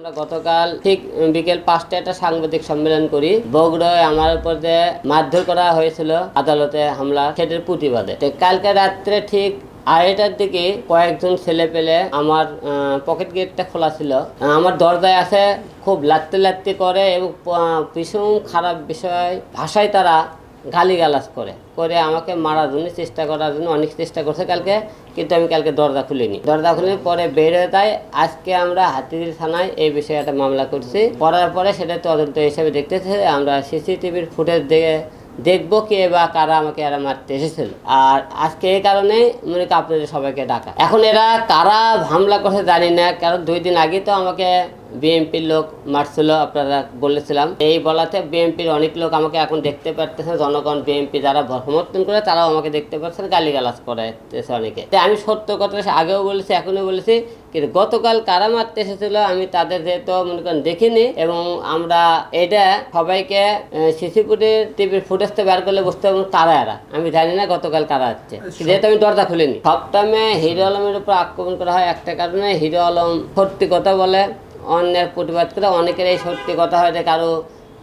আমরা গতকাল ঠিক বিকেল পাঁচটা একটা সাংবাদিক সম্মেলন করি। বগুড়ায় আমার উপর যে মারধর করা হয়েছিল আদালতে হামলা, সেটার প্রতিবাদে। কালকে রাত্রে ঠিক আড়াইটার দিকে কয়েকজন ছেলে পেলে আমার পকেট গেটটা খোলা ছিল। আমার দরজায় আছে খুব লাত্তি লাত্তি করে এবং ভীষণ খারাপ বিষয়। ভাষায় তারা গালিগালাজ করে করে আমাকে মারার জন্য চেষ্টা করার জন্য অনেক চেষ্টা করছে কালকে, কিন্তু আমি কালকে দরজা খুলিনি। দরজা খুলে পরে বের হয়ে যায় আজকে আমরা হাতির থানায় এই বিষয়ে একটা মামলা করছি। করার পরে সেটা তদন্ত হিসেবে দেখতেছে, আমরা সিসিটিভির ফুটেজ দেখে দেখব কে বা কারা আমাকে এরা মারতে এসেছিল। আর আজকে এই কারণে মনে আপনাদের সবাইকে ডাকা। এখন এরা কারা হামলা করছে জানি না, কারণ দুই দিন আগে তো আমাকে বিএনপির লোক মারছিল, আপনারা বলেছিলাম। এই বলাতে বিএনপির অনেক লোক আমাকে এখন দেখতে পারতেছে, জনগণ বিএনপি যারা সমর্থন করে, তারাও আমাকে দেখতে পাচ্ছেন গালিগালাজ করাইতেছে অনেকে। তাই আমি সত্য কথা আগেও বলেছি, এখনও বলেছি, কিন্তু গতকাল কারা মারতে এসেছিল, আমি তাদের যেহেতু মনে করেন দেখিনি, এবং আমরা এটা সবাইকে সিসিপুটের টিভির ফুটেজটা বের করলে বুঝতে পারব তারা এরা। আমি জানি না গতকাল কারা হচ্ছে। যেহেতু আমি দরজা খুলিনি। সবটামে হিরো আলমের উপর আক্রমণ করা হয় একটা কারণে, হিরো আলম সত্যি কথা বলে অন্যের প্রতিবাদ করে অনেকের এই সত্যি কথা হয় যে কারও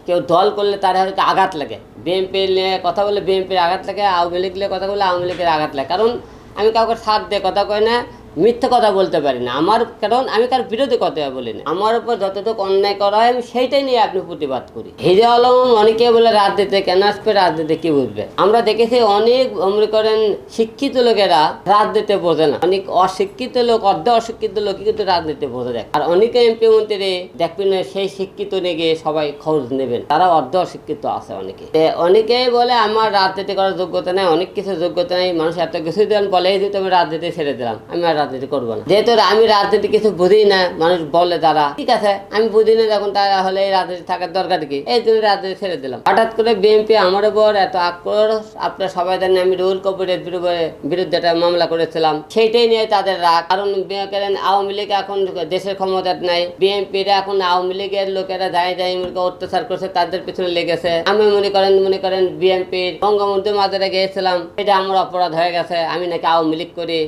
কেউ দল করলে তার হয়তো আঘাত লাগে। বিএনপি নিয়ে কথা বলে বিএনপির আঘাত লাগে, আওয়ামী লীগ নিয়ে কথা বলে আওয়ামী লীগের আঘাত লাগে। কারণ আমি কাউকে সাথ দিয়ে কথা কই না মিথ্যে কথা বলতে পারি না। আমার কারণ আমি কার বিরোধী কথা বলি না। আমার উপর যতটুকু অন্যায় করা হয়, আমি সেইটাই নিয়ে আপনি প্রতিবাদ করি। হিরে আলম অনেকে বলে রাজনীতি কেন আসবে? রাজনীতি কি বুঝবে আমরা দেখেছি অনেক মনে করেন শিক্ষিত লোকেরা রাজনীতি বোঝে না। অনেক অশিক্ষিত লোক, অর্ধ অশিক্ষিত লোক কিন্তু রাজনীতি বোঝে দেখ আর অনেকে এমপি মন্ত্রী, দেখবেন সেই শিক্ষিত নিয়ে সবাই খোঁজ নেবেন। তারা অর্ধ অশিক্ষিত আছে অনেকে। অনেকেই বলে, আমার রাজনীতি করার যোগ্যতা নেই, অনেক কিছু যোগ্যতা নেই, মানুষ এত কিছু দেন বলে এই যে, তুমি রাজনীতি ছেড়ে দিলাম। আমি আর রাজনীতি করব না। যেহেতু আমি রাজনীতি কিছু বুঝি না, মানুষ বলে তারা, ঠিক আছে, আমি বুঝি না যখন তারা হলে এই রাজনীতি থাকার দরকার কি? এই জন্য রাজনীতি ছেড়ে দিলাম। হঠাৎ করে বিএনপি আমার উপর এত আক্রোশ, আপনারা সবাই জানেন আমি রুল কবিরের বিরুদ্ধে বিরুদ্ধে একটা মামলা করেছিলাম। সেইটাই নিয়ে তাদের রাগ। কারণ আওয়ামী লীগ, এখন দেশের ক্ষমতা নাই। বিএনপির এখন আওয়ামী লীগের লোকেরা যাই যাই মনে অত্যাচার করছে, তাদের পিছনে লেগেছে। আমি মনে করেন মনে করেন বিএনপির বঙ্গবন্ধু মাজারে গিয়েছিলাম। এটা আমার অপরাধ হয়ে গেছে। আমি নাকি আওয়ামী লীগ করি।